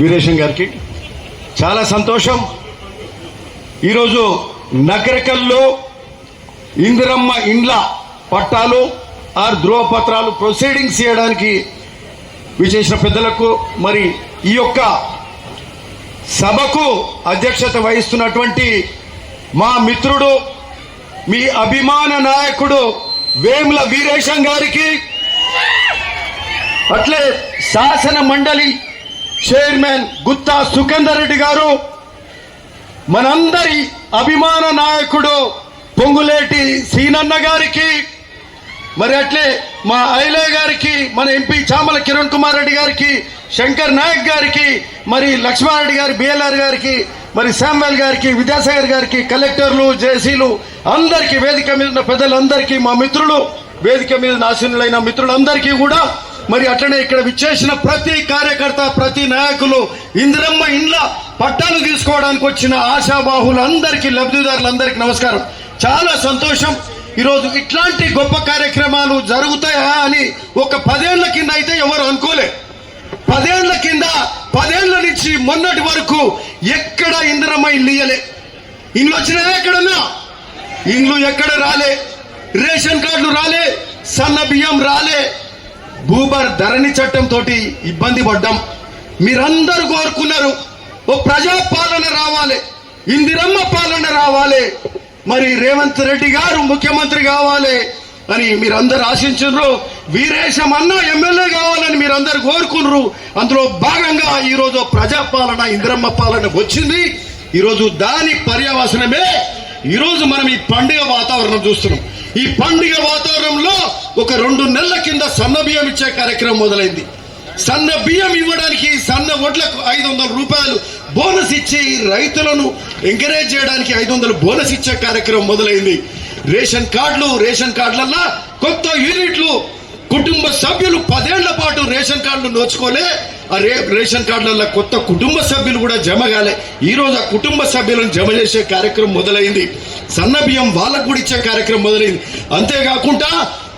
వీరేశం గారికి చాలా సంతోషం. ఈరోజు నగరికల్లో ఇందిరమ్మ ఇండ్ల పట్టాలు ఆర్ ధ్రువపత్రాలు ప్రొసీడింగ్స్ చేయడానికి విచేసిన పెద్దలకు మరి ఈ యొక్క సభకు అధ్యక్షత వహిస్తున్నటువంటి మా మిత్రుడు మీ అభిమాన నాయకుడు వేముల వీరేశం గారికి అట్లే శాసన మండలి చైర్మన్ గుత్తా సుఖేందర్ రెడ్డి గారు మనందరి అభిమాన నాయకుడు పొంగులేటి సీనన్న గారికి మరి అట్లే మా ఐలే గారికి మన ఎంపీ చామల కిరణ్ కుమార్ రెడ్డి గారికి శంకర్ నాయక్ గారికి మరి లక్ష్మారెడ్డి గారి బిఎల్ఆర్ గారికి మరి శామ్యల్ గారికి విద్యాసాగర్ గారికి కలెక్టర్లు జేసీలు అందరికీ వేదిక మీద ఉన్న పెద్దలందరికీ మా మిత్రులు వేదిక మీద నాశనులైన మిత్రులందరికీ కూడా మరి అట్లనే ఇక్కడ విచ్చేసిన ప్రతి కార్యకర్త ప్రతి నాయకులు ఇందిరమ్మ ఇండ్ల పట్టాలు తీసుకోవడానికి వచ్చిన ఆశాబాహులందరికీ లబ్ధిదారులందరికీ నమస్కారం. చాలా సంతోషం. ఈరోజు ఇట్లాంటి గొప్ప కార్యక్రమాలు జరుగుతాయా అని ఒక పదేళ్ళ కింద అయితే ఎవరు అనుకోలే. పదేళ్ళ కింద పదేళ్ళ నుంచి మొన్నటి వరకు ఎక్కడ ఇందిరమ్మ ఇల్లు ఇయ్యలే. ఇండ్లు వచ్చినాయా ఎక్కడన్నా? ఇండ్లు ఎక్కడ రాలే? రేషన్ కార్డులు రాలే? సన్న బియ్యం రాలే? భూబర్ ధరణి చట్టం తోటి ఇబ్బంది పడ్డాం. మీరందరూ కోరుకున్నారు ఓ ప్రజా పాలన రావాలి ఇందిరమ్మ పాలన రావాలి మరి రేవంత్ రెడ్డి గారు ముఖ్యమంత్రి కావాలి అని మీరందరూ ఆశించారు వీరేశం అన్న ఎమ్మెల్యే కావాలని మీరందరూ కోరుకున్నారు. అందులో భాగంగా ఈరోజు ప్రజాపాలన ఇందిరమ్మ పాలన వచ్చింది. ఈరోజు దాని పర్యవసనమే. ఈరోజు మనం ఈ పండుగ వాతావరణం చూస్తున్నాం. ఈ పండుగ వాతావరణంలో ఒక రెండు నెలల కింద సన్న బియ్యం ఇచ్చే కార్యక్రమం మొదలైంది. సన్న బియ్యం ఇవ్వడానికి సన్న వడ్లకు ఐదు వందల రూపాయలు బోనస్ ఇచ్చి రైతులను ఎంకరేజ్ చేయడానికి ఐదు వందలు బోనస్ ఇచ్చే కార్యక్రమం మొదలైంది. రేషన్ కార్డులు రేషన్ కార్డులల్లో కొత్త యూనిట్లు కుటుంబ సభ్యులు పదేళ్ళ పాటు రేషన్ కార్డులు నోచుకోలే ఆ రే రేషన్ కార్డులలో కొత్త కుటుంబ సభ్యులు కూడా జమ కాలే. ఈ రోజు ఆ కుటుంబ సభ్యులను జమ చేసే కార్యక్రమం మొదలైంది. సన్న బియ్యం వాళ్ళకు కూడా ఇచ్చే కార్యక్రమం మొదలైంది అంతేకాకుండా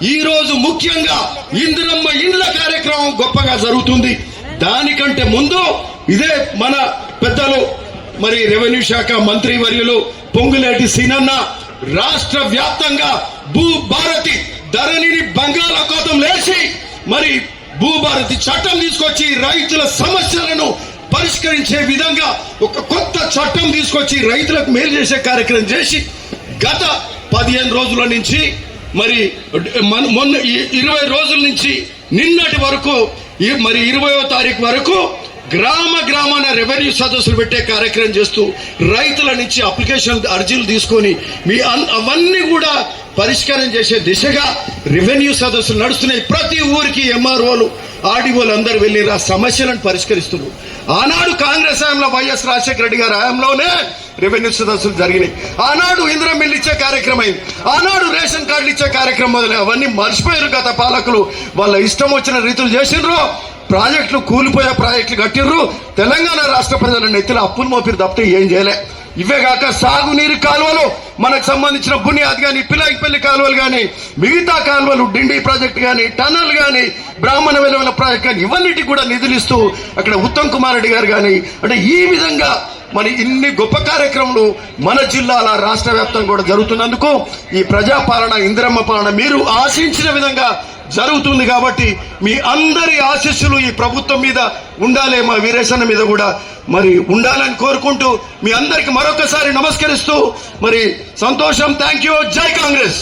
ఈ రోజు ముఖ్యంగా ఇందిరమ్మ ఇండ్ల కార్యక్రమం గొప్పగా జరుగుతుంది. దానికంటే ముందు ఇదే మన పెద్దలు మరి రెవెన్యూ శాఖ మంత్రి వర్యులు పొంగులేటి సీనన్న రాష్ట్ర వ్యాప్తంగా భూ భారతి ధరణిని బంగాళాఖాతం లేచి మరి భూభారతి చట్టం తీసుకొచ్చి రైతుల సమస్యలను పరిష్కరించే విధంగా ఒక కొత్త చట్టం తీసుకొచ్చి రైతులకు మేలు చేసే కార్యక్రమం చేసి గత పదిహేను రోజుల నుంచి మరి మొన్న ఇరవై రోజుల నుంచి నిన్నటి వరకు మరి ఇరవయో తారీఖు వరకు గ్రామ గ్రామాన రెవెన్యూ సదస్సులు పెట్టే కార్యక్రమం చేస్తూ రైతుల నుంచి అప్లికేషన్ అర్జీలు తీసుకొని మీ అన్- అవన్నీ కూడా పరిష్కారం చేసే దిశగా రెవెన్యూ సదస్సులు నడుస్తున్నాయి. ప్రతి ఊరికి ఎంఆర్ఓలు ఆర్డీఓలు అందరు వెళ్ళి ఆ సమస్యలను పరిష్కరిస్తున్నారు. ఆనాడు కాంగ్రెస్ హయాంలో వైఎస్ రాజశేఖర రెడ్డి గారి హయాంలోనే రెవెన్యూ సదస్సులు జరిగినాయి. ఆనాడు ఇందిరా మిల్లు ఇచ్చే కార్యక్రమం అయింది. ఆనాడు రేషన్ కార్డులు ఇచ్చే కార్యక్రమం మొదలై అవన్నీ మర్చిపోయారు గత పాలకులు. వాళ్ళ ఇష్టం వచ్చిన రీతులు చేసిండ్రు. ప్రాజెక్టులు కూలిపోయే ప్రాజెక్టులు కట్టిర్రు. తెలంగాణ రాష్ట్ర ప్రజల నెత్తిన అప్పులు మోపిరు తప్పితే ఏం చేయలే. ఇవే కాక సాగునీరు కాలువలు మనకు సంబంధించిన బునియాద్ కానీ పిల్లాయిపల్లి కాలువలు కానీ మిగతా కాలువలు డిండి ప్రాజెక్ట్ కానీ టనల్ కానీ బ్రాహ్మణ వెలువల ప్రాజెక్ట్ కానీ ఇవన్నిటికి కూడా నిధులు ఇస్తూ అక్కడ ఉత్తమ్ కుమార్ రెడ్డి గారు కానీ అంటే ఈ విధంగా మరి ఇన్ని గొప్ప కార్యక్రమాలు మన జిల్లాల రాష్ట్ర వ్యాప్తంగా కూడా జరుగుతున్నందుకు ఈ ప్రజాపాలన ఇందిరమ్మ పాలన మీరు ఆశించిన విధంగా జరుగుతుంది కాబట్టి మీ అందరి ఆశీస్సులు ఈ ప్రభుత్వం మీద ఉండాలి మా వీరేశన్న మీద కూడా. మరి ఉండాలని కోరుకుంటూ మీ అందరికి మరొకసారి నమస్కరిస్తూ మరి సంతోషం థ్యాంక్ యూ జై కాంగ్రెస్.